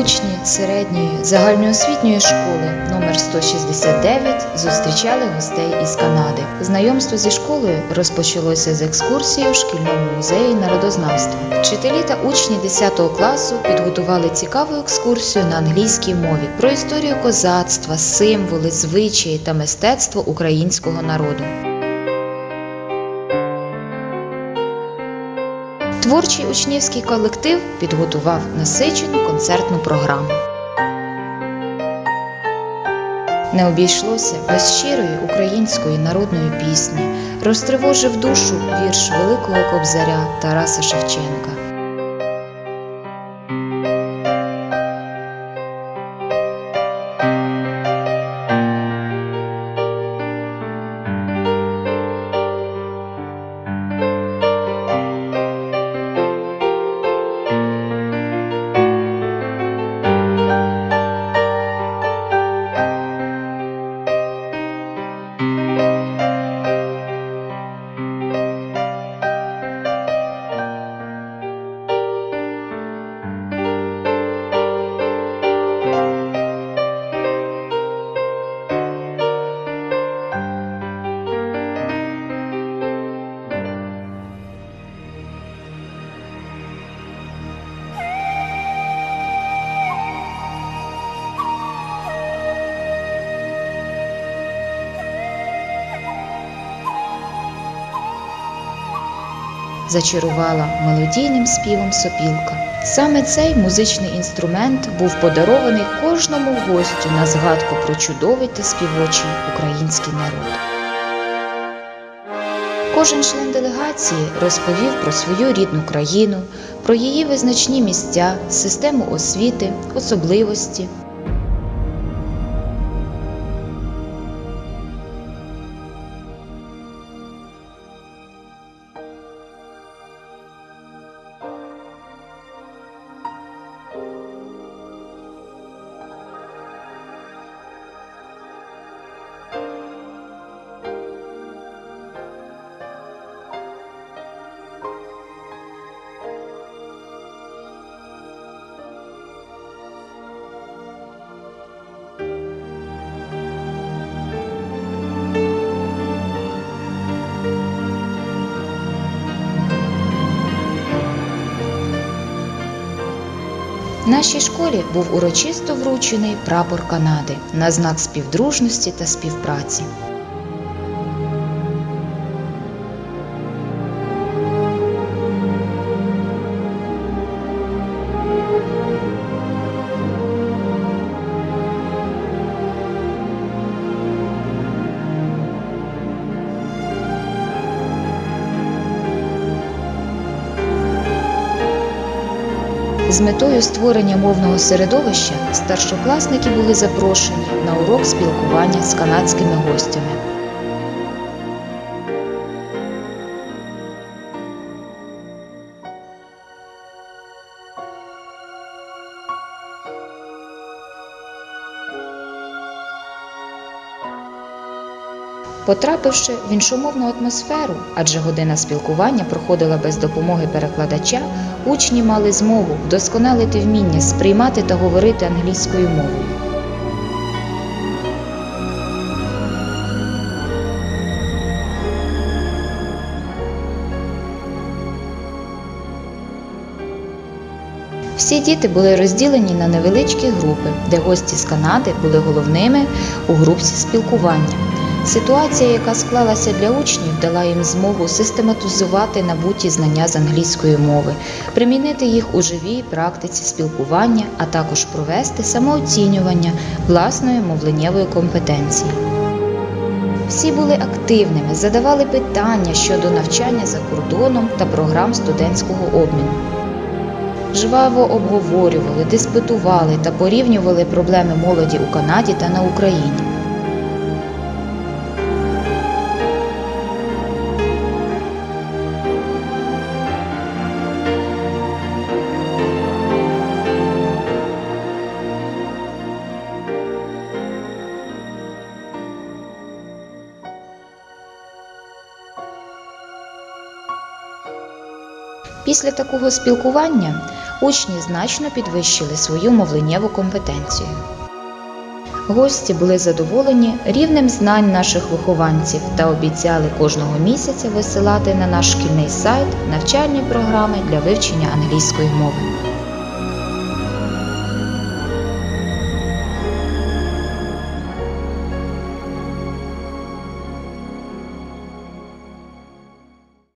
Учні середньої загальноосвітньої школи номер 169 зустрічали гостей із Канади. Знайомство зі школою розпочалося з екскурсії у шкільному музеї народознавства. Вчителі та учні 10 класу підготували цікаву екскурсію на англійській мові про історію козацтва, символи, звичаї та мистецтво українського народу. Творчий учнівський колектив підготував насичену концертну програму. Не обійшлося без щирої української народної пісні, розтривожив душу вірш Великого Кобзаря Тараса Шевченка. Зачарувала мелодійним співом сопілка. Саме цей музичний інструмент був подарований кожному гостю на згадку про чудовий та співочий український народ. Кожен член делегації розповів про свою рідну країну, про її визначні місця, систему освіти, особливості. Нашій школі був урочисто вручений прапор Канади на знак співдружності та співпраці. З метою створення мовного середовища старшокласники були запрошені на урок спілкування з канадськими гостями. Потрапивши в іншомовну атмосферу, адже година спілкування проходила без допомоги перекладача, учні мали змогу вдосконалити вміння сприймати та говорити англійською мовою. Всі діти були розділені на невеличкі групи, де гості з Канади були головними у групці спілкування. Ситуація, яка склалася для учнів, дала їм змогу систематизувати набуті знання з англійської мови, примінити їх у живій практиці спілкування, а також провести самооцінювання власної мовленнєвої компетенції. Всі були активними, задавали питання щодо навчання за кордоном та програм студентського обміну. Жваво обговорювали, диспутували та порівнювали проблеми молоді у Канаді та на Україні. Після такого спілкування учні значно підвищили свою мовленнєву компетенцію. Гості були задоволені рівнем знань наших вихованців та обіцяли кожного місяця висилати на наш шкільний сайт навчальні програми для вивчення англійської мови.